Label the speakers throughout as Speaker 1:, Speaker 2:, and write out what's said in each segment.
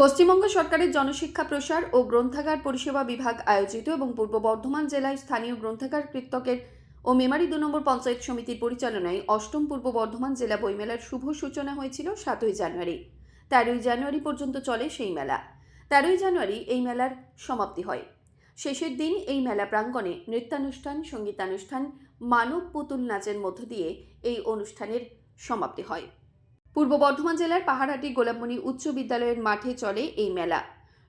Speaker 1: পশ্চিমবঙ্গ সরকারের জনশিক্ষা প্রসার ও গ্রন্থাগার পরিষেবা বিভাগ আয়োজিত এবং পূর্ব বর্ধমান জেলায় স্থানীয় গ্রন্থাগার কৃতকের ও মেমারি দু নম্বর পঞ্চায়েত সমিতির পরিচালনায় অষ্টম পূর্ব বর্ধমান জেলা বইমেলার শুভ সূচনা হয়েছিল সাতই জানুয়ারি। তেরোই জানুয়ারি পর্যন্ত চলে সেই মেলা। তেরোই জানুয়ারি এই মেলার সমাপ্তি হয়। শেষের দিন এই মেলা প্রাঙ্গণে নৃত্যানুষ্ঠান, সঙ্গীতানুষ্ঠান, মানব পুতুল নাচের মধ্য দিয়ে এই অনুষ্ঠানের সমাপ্তি হয়। পূর্ব বর্ধমান জেলার পাহাড়হাটি গোলাপমণি উচ্চ বিদ্যালয়ের মাঠে চলে এই মেলা।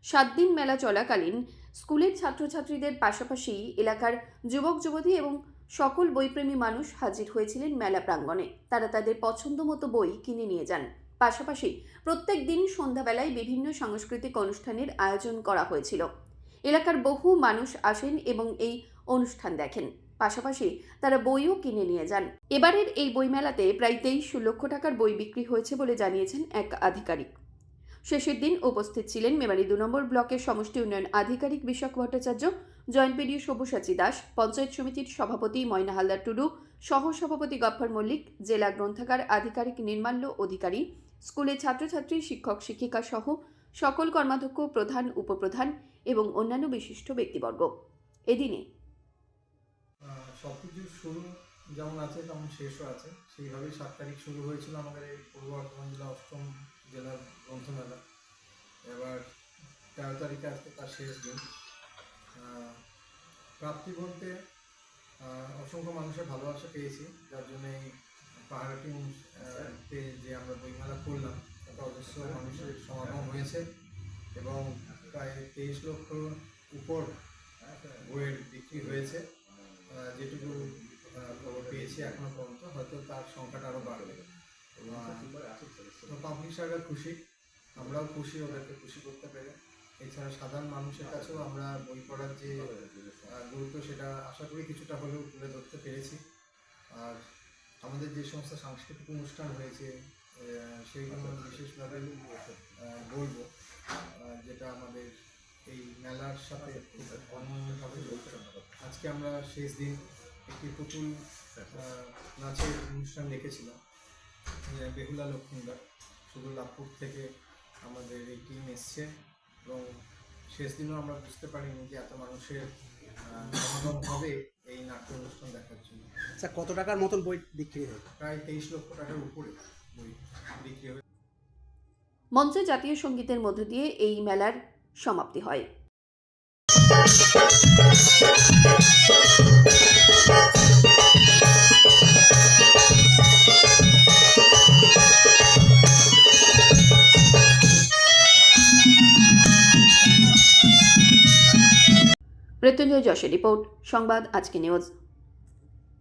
Speaker 1: সাত দিন মেলা চলাকালীন স্কুলের ছাত্রছাত্রীদের পাশাপাশি এলাকার যুবক, যুবতী এবং সকল বইপ্রেমী মানুষ হাজির হয়েছিলেন মেলা প্রাঙ্গণে। তারা তাদের পছন্দ মতো বই কিনে নিয়ে যান। পাশাপাশি প্রত্যেক দিন সন্ধ্যাবেলায় বিভিন্ন সাংস্কৃতিক অনুষ্ঠানের আয়োজন করা হয়েছিল। এলাকার বহু মানুষ আসেন এবং এই অনুষ্ঠান দেখেন। পাশাপাশি তারা বইও কিনে নিয়ে যান। এবারের এই বইমেলাতে প্রায় তেইশ লক্ষ টাকার বই বিক্রি হয়েছে বলে জানিয়েছেন এক আধিকারিক। শেষের দিন উপস্থিত ছিলেন মেমারি দু নম্বর ব্লকের সমষ্টি উন্নয়ন আধিকারিক বিশাখ ভট্টাচার্য, জয়েন্ট পিডিও সব্যসাচী দাস, পঞ্চায়েত সমিতির সভাপতি ময়না হালদার টুডু সহ সভাপতি গফ্ফর মল্লিক, জেলা গ্রন্থাগার আধিকারিক নির্মাল্য অধিকারী স্কুলের ছাত্রছাত্রী, শিক্ষক, শিক্ষিকা সহ সকল কর্মাধ্যক্ষ প্রধান, উপপ্রধান এবং অন্যান্য বিশিষ্ট ব্যক্তিবর্গ। এদিনে
Speaker 2: সব কিছুর শুরু যেমন আছে তেমন শেষও আছে। সেইভাবেই সাত তারিখ শুরু হয়েছিল আমাদের এই পূর্ব বর্ধমান জেলা অষ্টম জেলার গ্রন্থমেলা। এবার তেরো তারিখে আজকে তার শেষ দিন। প্রাপ্তি বলতে অসংখ্য মানুষের ভালোবাসা পেয়েছি। যার জন্য এই পাহাড়াটি তে যে আমরা বইমেলা করলাম তাতে অজস্র মানুষের সমাগম হয়েছে এবং প্রায় তেইশ লক্ষ উপর বইয়ের বিক্রি হয়েছে। যেটুকু খবর পেয়েছি এখনও পর্যন্ত হয়তো তার সংখ্যাটা আরও বাড়বে। পাবলিশাররা খুশি আমরাও খুশি ওদেরকে খুশি করতে পেরে। এছাড়া সাধারণ মানুষের কাছেও আমরা বই পড়ার যে গুরুত্ব সেটা আশা করি কিছুটা হলেও তুলে ধরতে পেরেছি। আর আমাদের যে সমস্ত সাংস্কৃতিক অনুষ্ঠান হয়েছে সেইগুলো বিশেষভাবে আহ, বলব। এই মেলার সাথে খুব অনন্যভাবে জড়িত। আজকে আমরা শেষ দিন একটি পুতুল নাচের অনুষ্ঠান রেখেছিলাম বেহুলা লক্ষ্মীন্দর শুধু লাভপুর থেকে আমাদের এই টিম এসছে এবং শেষ দিনও আমরা বুঝতে পারিনি যে এত মানুষের আহ, সমাগম হবে এই নাট্য অনুষ্ঠান দেখার জন্য।
Speaker 3: আচ্ছা কত টাকার মতন বই বিক্রি হয়?
Speaker 2: প্রায় তেইশ লক্ষ টাকার উপরে বই বিক্রি হয়েছে
Speaker 1: মঞ্চে জাতীয় সঙ্গীতের মধ্য দিয়ে এই মেলার সমাপ্তি হয়। মৃত্যুঞ্জয় যশের রিপোর্ট সংবাদ আজকে নিউজ।